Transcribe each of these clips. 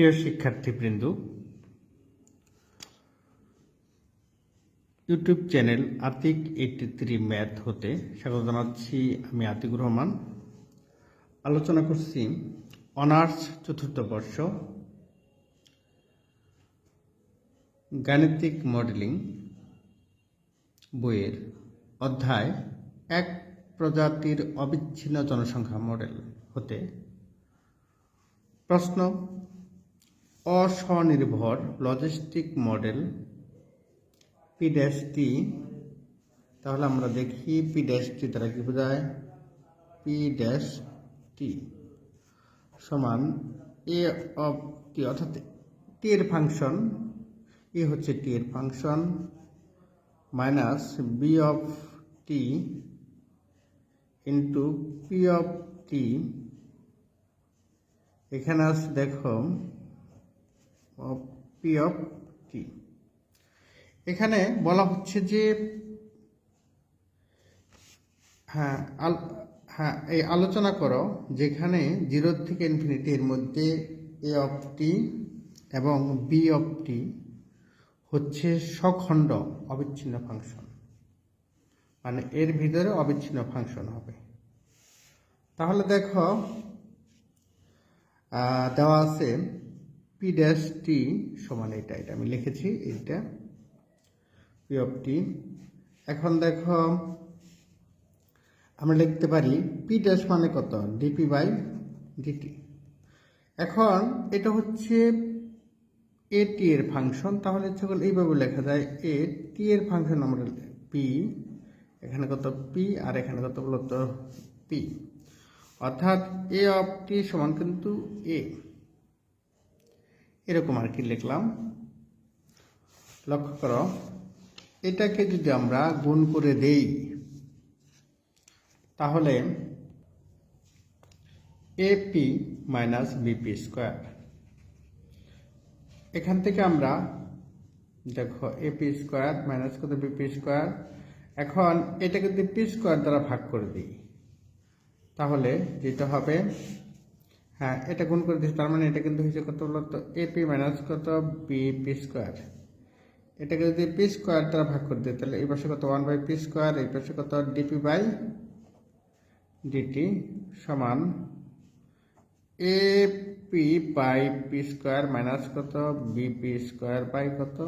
প্রিয় শিক্ষার্থীবৃন্দ, YouTube channel Atik eighty three math হতে স্বাগত জানাচ্ছি আমি আতিক রহমান। আলোচনা করছি অনার্স চতুর্থ বর্ষ, গাণিতিক মডেলিং বইয়ের অধ্যায় এক প্রজাতির অবিচ্ছিন্ন জনসংখ্যা মডেল হতে প্রশ্ন অস্বনির্ভর লজিস্টিক মডেল পি টি তাহলে আমরা দেখি পি টি দ্বারা কি বোঝায়? পি ড্যাশ টি সমান এ অফ টি অর্থাৎ টি এর ফাংশন এ হচ্ছে টি এর function minus B of T into P of T এখানে আছে দেখো পি অফ টি এখানে বলা হচ্ছে যে হ্যাঁ আল- হ্যাঁ এই আলোচনা করো যেখানে জিরো থেকে ইনফিনিটি এর মধ্যে এ অফ টি এবং বি অফ টি হচ্ছে সখণ্ড অবিচ্ছিন্ন ফাংশন। মানে এর ভিতরে অবিচ্ছিন্ন ফাংশন হবে। তাহলে দেখো দেওয়া আছে পি ড্যাশ টি সমান এটা এটা আমি লিখেছি এটা পি অফ টি এখন দেখো, আমরা লিখতে পারি পি ড্যাশ মানে কত? ডিপি বাই ডিটি এখন এটা হচ্ছে এ টি এর ফাংশন তাহলে সকল এইভাবে লেখা যায় এ টি এর ফাংশন আমরা পি এখানে কত? পি আর এখানে কত বলতো? পি অর্থাৎ এ অফ টি সমান কিন্তু এ এরকম আর কি লিখলাম। লক্ষ্য করো, এটাকে যদি আমরা গুণ করে দেই, তাহলে এপি মাইনাস বিপি স্কোয়ার এখান থেকে আমরা, দেখো এপি স্কোয়ার মাইনাস কত বিপি স্কোয়ার এখন এটাকে যদি পি স্কোয়ার দ্বারা ভাগ করে দিই, তাহলে যেটা হবে হ্যাঁ এটা গুণ করে দিচ্ছি তার মানে এটা কিন্তু হয়েছে কত বলো বলতো এপি মাইনাস কত বিপি স্কোয়ার এটাকে যদি পি স্কোয়ার দ্বারা ভাগ করে দিই, তাহলে এই পাশে কত ওয়ান বাই পি স্কোয়ার এই পাশে কত ডিপি বাই ডিটি সমান A P by P square minus কত বিপি স্কোয়ার বাই কত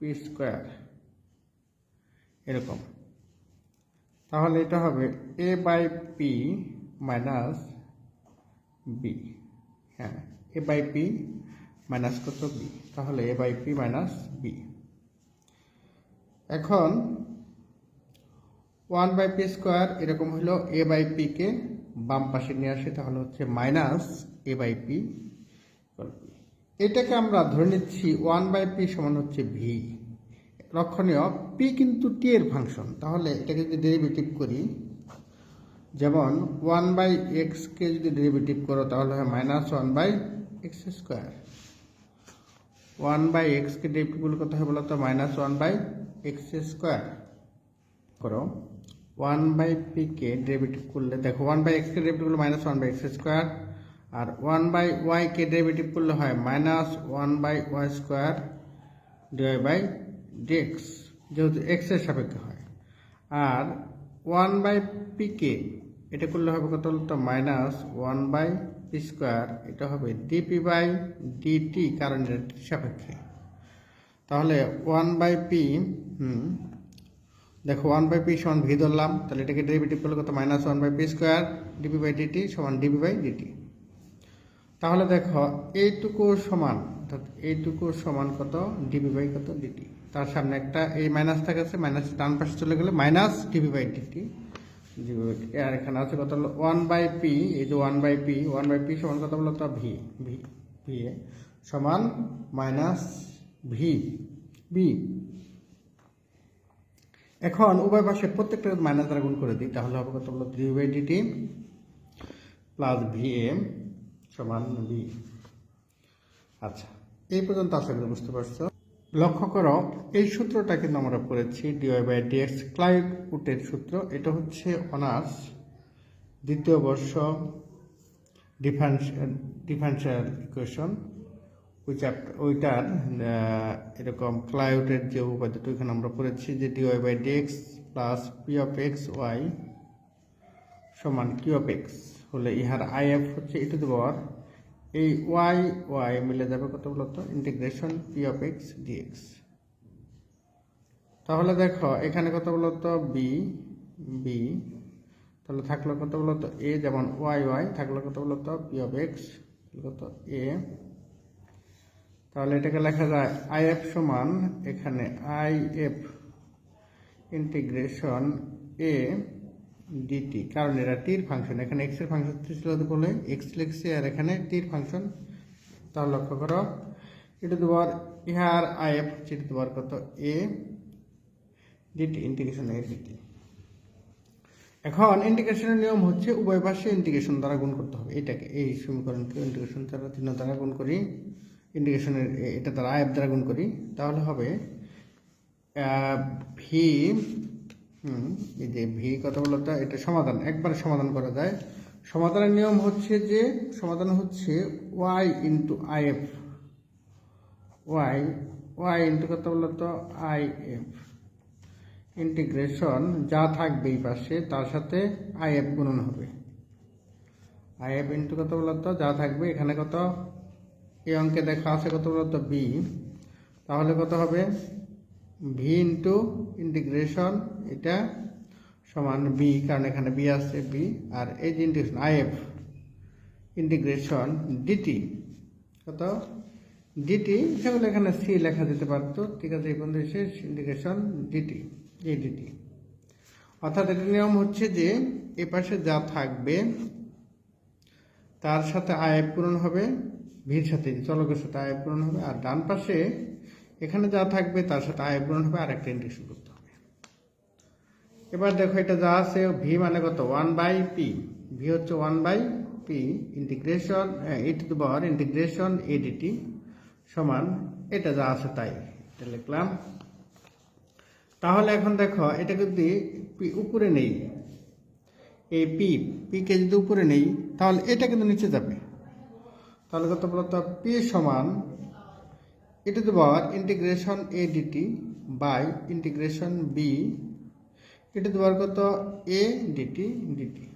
পি স্কোয়ার এরকম। তাহলে এটা হবে A by P minus B হ্যাঁ এ বাই পি মাইনাস কত বি তাহলে A by P minus B এখন ওয়ান বাই পি স্কোয়ার এরকম হলো এ বাই পিকে বাম পাশে নিয়ে আসে, তাহলে হচ্ছে মাইনাস এ বাই পি এটাকে আমরা ধরে নিচ্ছি ওয়ান বাই পি সমান হচ্ছে ভি লক্ষণীয় পি কিন্তু টি এর ফাংশন তাহলে এটাকে যদি ডেরিভেটিভ করি যেমন ওয়ান বাই এক্সকে যদি ডেরিভেটিভ করো তাহলে হয় minus one by X square one by এক্সকে করলে কত হয় বলতো minus one by X square করো ওয়ান বাই পিকে ডেরিভেটিভ করলে দেখো ওয়ান বাই এক্সকে ডেরিভেটিভ করলে minus one by X square R one by ওয়াইকে ডেরিভেটিভ করলে হয় minus one by Y square dy by dx যেহেতু এক্সের সাপেক্ষে হয় আর ওয়ান বাই পিকে এটা করলে হবে কত বলতো minus one by P square এটা হবে ডিপি বাই ডিটি কারণ এটা সাপেক্ষে। তাহলে ওয়ান বাই পি হুম, দেখো ওয়ান বাই পি সমান ভি ধরলাম, তাহলে এটাকে ডেরিভেটিভ করলে কত? Minus one by P square dP by dt সমান ডিপি বাই ডিটি তাহলে দেখো, এইটুকু সমান, অর্থাৎ এইটুকু সমান কত? ডিপি বাই কত? ডিটি তার সামনে একটা এই মাইনাস থাকে আছে মাইনাস ডান পাশে চলে গেলে minus dP by dt dt আর এখানে আছে কত হলো ওয়ান বাই পি এই যে one by P one by P সমান কত বলো তো ভি ভি ভি এ সমান মাইনাস ভি বি এখন উভয় পাশে প্রত্যেকটা মাইনাস দ্বারা গুণ করে দিই, তাহলে হবে কত বলো three by dt plus V M সমান বি আচ্ছা এই পর্যন্ত আশা করি বুঝতে পারছ? লক্ষ্য করো, এই সূত্রটা কিন্তু আমরা পড়েছি ডিওয়াই বাই ডিএক্স ক্লাইড উটের সূত্র। এটা হচ্ছে অনার্স দ্বিতীয় বর্ষ ডিফারেন্স ডিফারেন্সিয়াল ইকুয়েশন ওই চ্যাপ্টার ওইটার এরকম ক্লায়োটের যে উপাদ্যটা ওইখানে আমরা পড়েছি যে dy by dx plus P of X Y সমান কিউ অফ এক্স হলে ইহার আই এফ হচ্ছে ই টু দি পাওয়ার এই ওয়াই ওয়াই মিলে যাবে কত বলতো? Integration P of X dx তাহলে দেখো, এখানে কত বলতো? বি বি তাহলে থাকল কত বলতো? এ যেমন ওয়াই ওয়াই থাকল কত বলতো? পি অফ এক্স কত? এ তাহলে এটাকে লেখা যায় আই এফ সমান এখানে I F integration A dt কারণ এরা টির ফাংশন এখানে এক্সের ফাংশন ছিল বলে এক্স লিখছে আর এখানে টির ফাংশন তাহলে লক্ষ্য করো, এটা তোমার ইহার আই এফ এটা তোমার কত A dt integration A dt এখন ইন্টিগ্রেশনের নিয়ম হচ্ছে উভয় পাশে ইন্টিগ্রেশন দ্বারা গুণ করতে হবে। এটাকে, এই সমীকরণকে ইন্টিগ্রেশন দ্বারা চিহ্ন দ্বারা গুণ করি ইন্টিগ্রেশনের এটা দ্বারা আয়ব দ্বারা গুণ করি, তাহলে হবে ভি এই যে ভি কত বলতো এটা সমাধান, একবারে সমাধান করা যায়। সমাধানের নিয়ম হচ্ছে যে, সমাধান হচ্ছে Y into I F Y Y into কত বলতো আই এফ ইন্টিগ্রেশন যা থাকবে এই পাশে, তার সাথে আই এফ গুণন হবে। আই এফ ইন্টু কত বলতো যা থাকবে এখানে কত? এই অঙ্কে দেখা আছে কত বলতো বি তাহলে কত হবে? ভি ইন্টু ইন্টিগ্রেশন এটা সমান বি কারণ এখানে বি আছে বি আর এই যে integration I F integration dt কত? ডিটি সেগুলো এখানে সি লেখা যেতে পারতো, ঠিক আছে, এই পর্যন্ত শেষ ইন্টিগ্রেশন ডিটি এই ডিটি অর্থাৎ এটার নিয়ম হচ্ছে যে, এ পাশে যা থাকবে, তার সাথে আয় পূরণ হবে ভির সাথে, চলকের সাথে আয় পূরণ হবে, আর ডান পাশে এখানে যা থাকবে তার সাথে আয় পূরণ হবে আর একটা ইন্টিগ্রেশন করতে হবে। এবার দেখো এটা যা আছে ভি মানে কত? ওয়ান বাই পি ভি হচ্ছে one by P integration E to the power integration A dt সমান, এটা যা আছে তাই, এটা লিখলাম। তাহলে এখন দেখো, এটা যদি পি উপরে নেই, এই পি পিকে যদি উপরে নেই, তাহলে এটা কিন্তু নিচে যাবে। তাহলে কত বলতো? পি সমান E to the power integration A dt by integration B E to the power কত A dt dt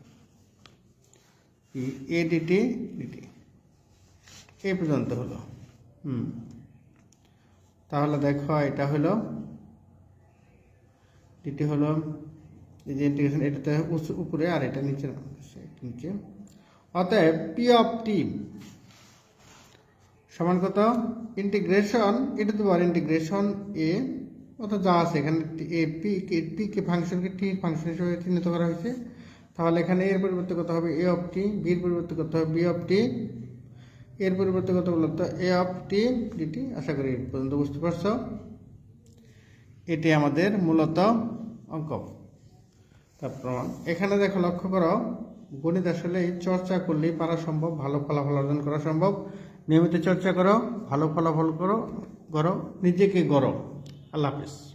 A dt dt এই পর্যন্ত হলো। হুম। তাহলে দেখো, এটা হলো ডিটি হলো এই যে ইন্টিগ্রেশন এটাতে উপরে আর এটা নিচে নিচে। অতএব পি অফ টি সমান কত? ইন্টিগ্রেশন এটা তো বল ইন্টিগ্রেশন এ অর্থাৎ যা আছে এখানে এ পি পি কে ফাংশনকে টি ফাংশন হিসেবে চিহ্নিত করা হয়েছে। তাহলে এখানে এর পরিবর্তে কত হবে? এ অফ টি বির পরিবর্তে কত হবে? বি অফ টি এর পরিবর্তে কত বলতো এ অফ টি ডিটি আশা করি পর্যন্ত বুঝতে পারছ। এটি আমাদের মূলত অঙ্ক। তার প্রমাণ, এখানে দেখো লক্ষ্য করো, গণিত আসলে চর্চা করলেই পারা সম্ভব, ভালো ফলাফল অর্জন করা সম্ভব। নিয়মিত চর্চা করো ভালো ফলাফল করো করো নিজেকে গড়ো আল্লাহ হাফিজ